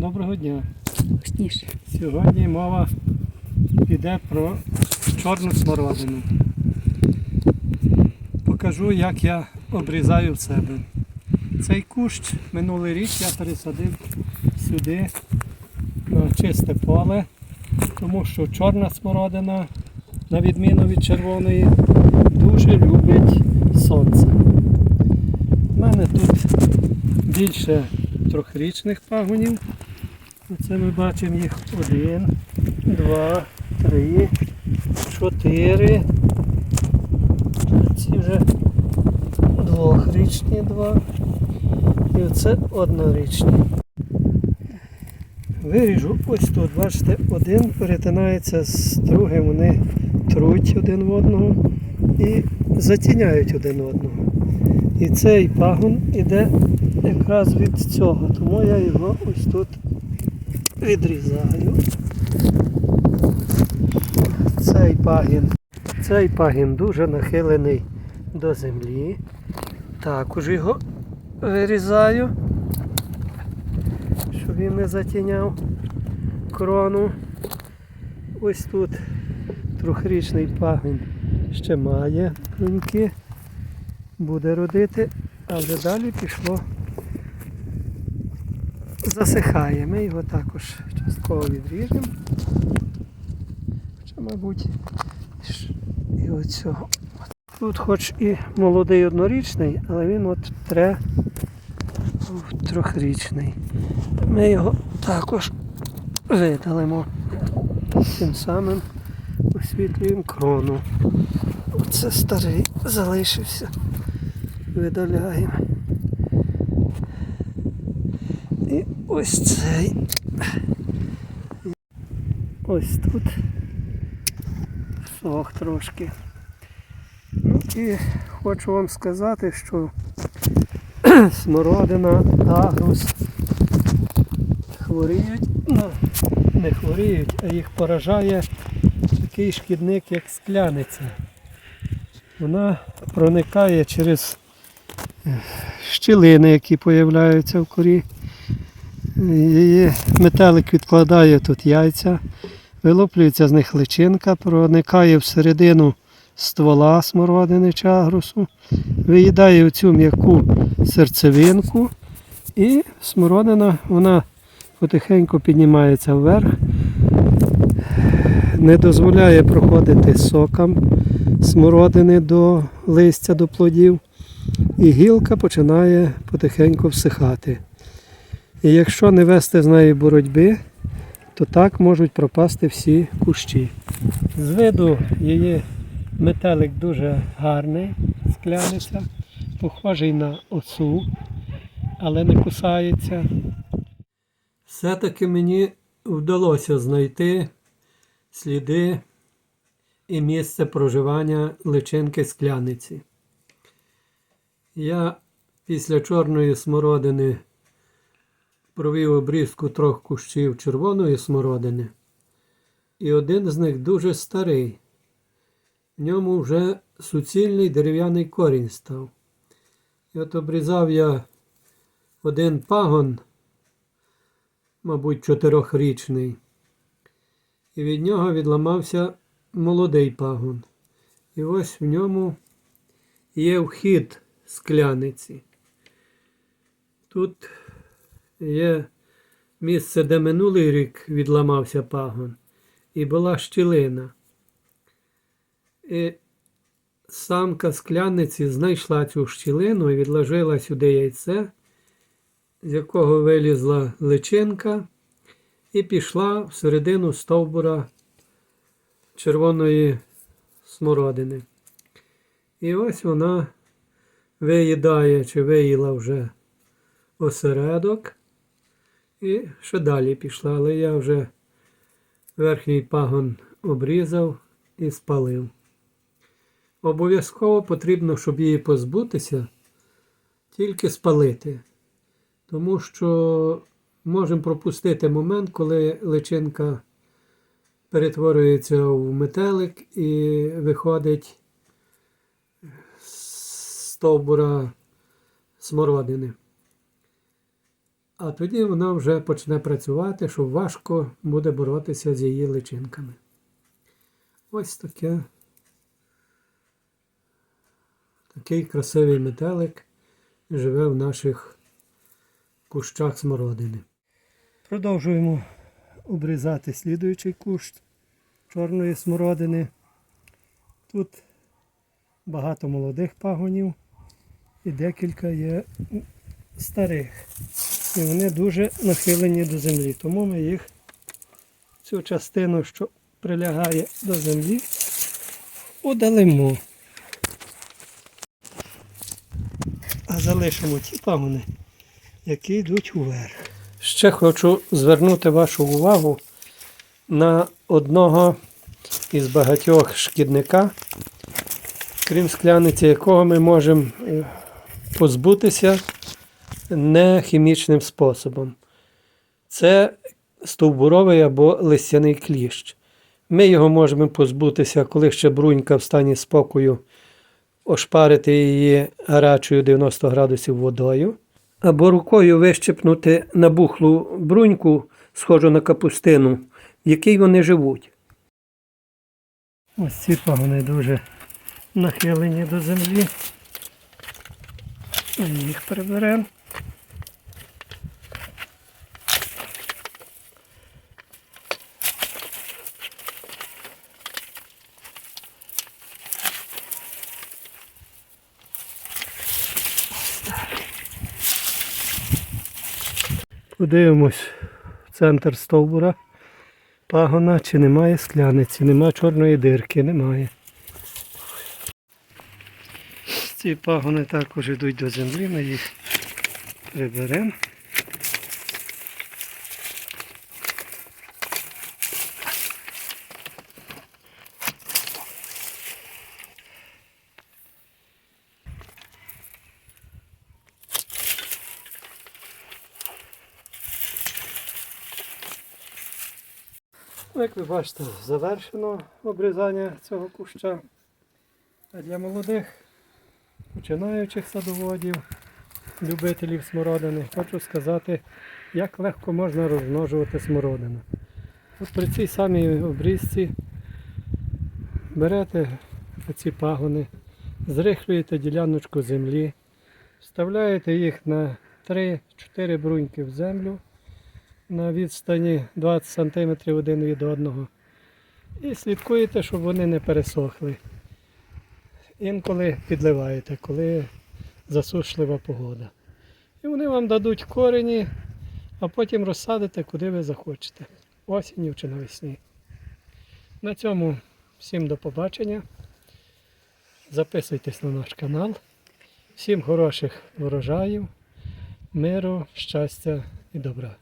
Доброго дня. Вкусніше. Сьогодні мова піде про чорну смородину. Покажу, як я обрізаю в себе. Цей кущ минулий рік я пересадив сюди на чисте поле, тому що чорна смородина, на відміну від червоної, дуже любить сонце. У мене тут більше трьохрічних пагонів. Оце ми бачимо їх один, два, три, чотири. Ці вже двохрічні два. І оце однорічні. Виріжу ось тут, бачите, один перетинається з другим, вони труть один в одного і затіняють один одного. І цей пагон іде якраз від цього, тому я його ось тут відрізаю. Цей пагін. Цей пагін дуже нахилений до землі. Також його вирізаю, щоб він не затіняв крону. Ось тут трьохрічний пагін ще має бруньки, буде родити, а вже далі пішло засихає. Ми його також частково відріжемо. Хоча, мабуть, і оцього. Тут хоч і молодий однорічний, але він от тре трьохрічний. Ми його також видалимо. Тим самим освітлюємо крону. Оце старий залишився. Видаляємо. І ось цей. Ось тут. Сох трошки. Ну і хочу вам сказати, що смородина, агрус хворіють, ну, не хворіють, а їх поражає такий шкідник, як скляниця. Вона проникає через щілини, які появляються в корі. Її метелик відкладає тут яйця, вилоплюється з них личинка, проникає всередину ствола смородини чи агрусу, виїдає оцю м'яку серцевинку і смородина вона потихеньку піднімається вверх, не дозволяє проходити сокам смородини до листя, до плодів, і гілка починає потихеньку всихати. І якщо не вести з нею боротьби, то так можуть пропасти всі кущі. З виду її метелик дуже гарний, скляниця, похожий на осу, але не кусається. Все-таки мені вдалося знайти сліди і місце проживання личинки скляниці. Я після чорної смородини провів обрізку трьох кущів червоної смородини, і один з них дуже старий. В ньому вже суцільний дерев'яний корінь став. І от обрізав я один пагон, мабуть, чотирьохрічний, і від нього відламався молодий пагон. І ось в ньому є вхід скляниці. Тут є місце, де минулий рік відламався пагон, і була щілина. І самка скляниці знайшла цю щілину і відложила сюди яйце, з якого вилізла личинка, і пішла всередину стовбура червоної смородини. І ось вона виїдає чи виїла вже осередок. І ще далі пішла, але я вже верхній пагон обрізав і спалив. Обов'язково потрібно, щоб її позбутися, тільки спалити. Тому що можемо пропустити момент, коли личинка перетворюється в метелик і виходить з стовбура смородини. А тоді вона вже почне працювати, що важко буде боротися з її личинками. Ось таке. Такий красивий метелик живе в наших кущах смородини. Продовжуємо обрізати слідуючий кущ чорної смородини. Тут багато молодих пагонів і декілька є старих. І вони дуже нахилені до землі. Тому ми їх цю частину, що прилягає до землі, удалимо. А залишимо ті пагони, які йдуть уверх. Ще хочу звернути вашу увагу на одного із багатьох шкідника, крім скляниці, якого ми можемо е, позбутися не хімічним способом. Це стовбуровий або листяний кліщ. Ми його можемо позбутися, коли ще брунька в стані спокою, ошпарити її гарячою 90 градусів водою, або рукою вищепнути набухлу бруньку, схожу на капустину, в якій вони живуть. Ось ці пагони дуже нахилені до землі. Ми їх приберемо. Подивимось центр стовбура пагона, чи немає скляниці, немає чорної дирки, немає. Ці пагони також йдуть до землі, ми їх приберемо. Як ви бачите, завершено обрізання цього куща. А для молодих починаючих садоводів, любителів смородини, хочу сказати, як легко можна розмножувати смородину. От при цій самій обрізці берете ці пагони, зрихлюєте діляночку землі, вставляєте їх на 3-4 бруньки в землю на відстані 20 см один від одного. І слідкуєте, щоб вони не пересохли. Інколи підливаєте, коли засушлива погода. І вони вам дадуть корені, а потім розсадите, куди ви захочете. Осінню чи навесні. На цьому всім до побачення. Записуйтесь на наш канал. Всім хороших врожаїв, миру, щастя і добра.